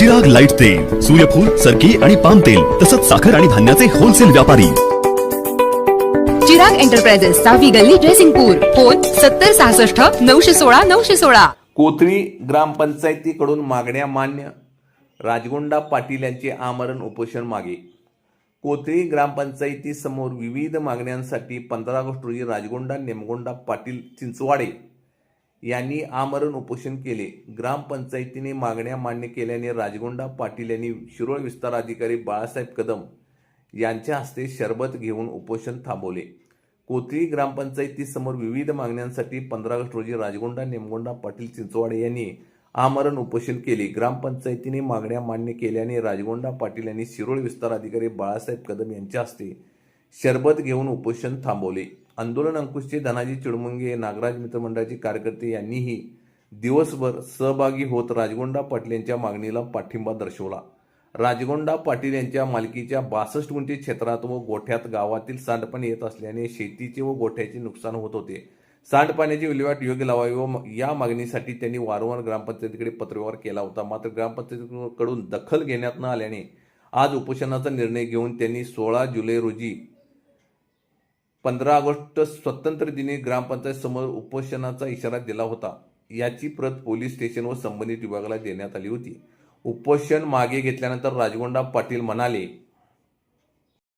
Chirag light तेल सूर्यफूल सरकी आणि पाम तेल तसंच साखर आणि धान्याचे होलसेल व्यापारी. चिराग एंटरप्राइजेस सहावी गल्ली जयसिंगपूर फोन सत्तर सहासष्ट नऊशे सोळा नऊशे सोळा. कोथळी ग्रामपंचायतीकडून मागण्या मान्य. राजगोंडा पाटील यांचे आमरण उपोषण मागे. कोथळी ग्रामपंचायतीसमोर विविध मागण्यांसाठी पंधरा ऑगस्ट रोजी राजगोंडा नेमगोंडा पाटील चिंचवाडे यांनी आमरण उपोषण केले. ग्रामपंचायतीने मागण्या मान्य केल्याने राजगोंडा पाटील यांनी शिरोळ विस्तार अधिकारी बाळासाहेब कदम यांच्या हस्ते शरबत घेऊन उपोषण थांबवले. कोथळी ग्रामपंचायतीसमोर विविध मागण्यांसाठी पंधरा ऑगस्ट रोजी राजगोंडा नेमगोंडा पाटील चिंचवाडे यांनी आमरण उपोषण केले. ग्रामपंचायतीने मागण्या मान्य केल्याने राजगोंडा पाटील यांनी शिरोळ विस्तार अधिकारी बाळासाहेब कदम यांच्या हस्ते शरबत घेऊन उपोषण थांबवले. आंदोलन अंकुशचे धनाजी चिडमुंगे नागराज मित्रमंडळाचे कार्यकर्ते यांनीही दिवसभर सहभागी होत राजगोंडा पाटील यांच्या मागणीला पाठिंबा दर्शवला. राजगोंडा पाटील यांच्या मालकीच्या बासष्ट गुंठे क्षेत्रात व गोठ्यात गावातील सांडपाणी येत असल्याने शेतीचे व गोठ्याचे नुकसान होत होते. सांडपाण्याची विल्हेवाट योग्य लावावी व या मागणीसाठी त्यांनी वारंवार ग्रामपंचायतीकडे पत्रव्यवहार केला होता. मात्र ग्रामपंचायतीकडून दखल घेण्यात न आल्याने आज उपोषणाचा निर्णय घेऊन त्यांनी सोळा जुलै रोजी पंधरा ऑगस्ट स्वतंत्र दिनी ग्रामपंचायत समोर उपोषणाचा इशारा दिला होता. याची प्रत पोलीस स्टेशन व संबंधित विभागाला देण्यात आली होती. उपोषण मागे घेतल्यानंतर राजगोंडा पाटील म्हणाले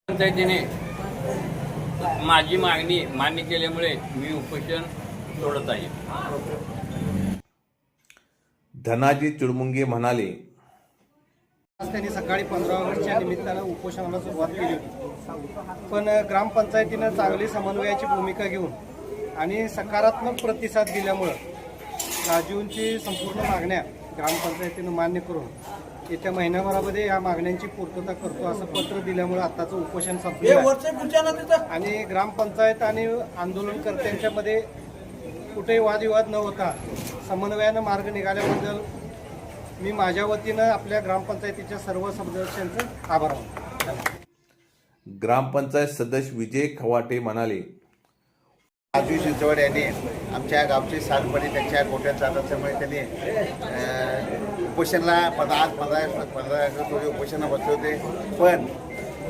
पंचायतीने माझी मागणी मान्य केल्यामुळे मी उपोषण सोडत आहे. धनाजी चिडमुंगे म्हणाले त्यांनी सकाळी पंधरा ऑगस्टच्या निमित्तानं उपोषणाला सुरुवात केली होती. पण ग्रामपंचायतीनं चांगली समन्वयाची भूमिका घेऊन आणि सकारात्मक प्रतिसाद दिल्यामुळं राजूंची संपूर्ण मागण्या ग्रामपंचायतीनं मान्य करून येत्या महिन्याभरामध्ये या मागण्यांची पूर्तता करतो असं पत्र दिल्यामुळं आत्ताचं उपोषण संपलं आणि ग्रामपंचायत आणि आंदोलनकर्त्यांच्यामध्ये कुठेही वादविवाद न होता समन्वयानं मार्ग निघाल्याबद्दल मी माझ्या वतीनं आपल्या ग्रामपंचायतीच्या सर्व सदस्यांचं आभार मानतो. ग्रामपंचायत सदस्य विजय खवाटे म्हणाले राजू चिंचवड यांनी आमच्या गावचे सांडपाणी त्यांच्या गोट्यात जात असल्यामुळे त्यांनी उपोषणला पंधरा आज पंधरा पंधरा रोजी उपोषणला बसले होते. पण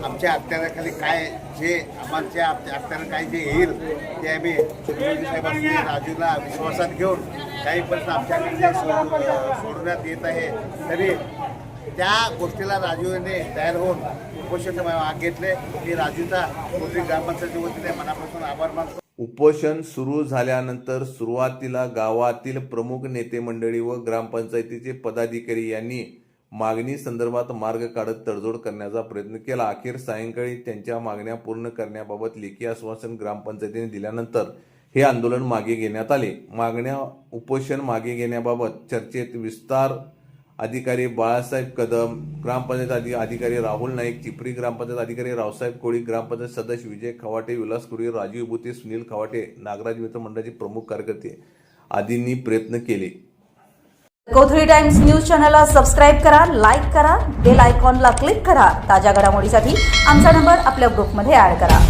आमच्या अखत्याराखाली काय जे आमच्या अखत्यारा काय जे येईल ते आम्ही साहेबांनी राजूला विश्वासात घेऊन काही प्रश्न आमच्याकडे सोडण्यात येत आहे. तरी त्या गोष्टीला राजूने तयार होऊन उपोषण भाग घेतले. मी राजूचा कोथळी ग्रामपंचायती वतीने मनापासून आभार मानतो. उपोषण सुरू झाल्यानंतर सुरुवातीला गावातील प्रमुख नेते मंडळी व ग्रामपंचायतीचे पदाधिकारी यांनी मागणी संदर्भात मार्ग काढत तडजोड करण्याचा प्रयत्न केला. अखेर सायंकाळी त्यांच्या मागण्या पूर्ण करण्याबाबत लेखी आश्वासन ग्रामपंचायतीने दिल्यानंतर हे आंदोलन मागे घेण्यात आले. मागण्या उपोषण मागे घेण्याबाबत चर्चेत विस्तार अधिकारी बाळासाहेब कदम ग्रामपंचायत अधि अधिकारी राहुल नाईक चिपरी ग्रामपंचायत अधिकारी रावसाहेब कोळी ग्रामपंचायत सदस्य विजय खवाटे विलास कुरी राजीव विभूते सुनील खवाटे नागराज मित्र मंडळाचे प्रमुख कार्यकर्ते आदींनी प्रयत्न केले. कोथळी टाइम्स न्यूज चॅनलला सबस्क्राईब करा लाईक करा बेल आयकॉनला क्लिक करा. ताज्या घडामोडीसाठी आमचा नंबर आपल्या ग्रुपमध्ये ऍड करा.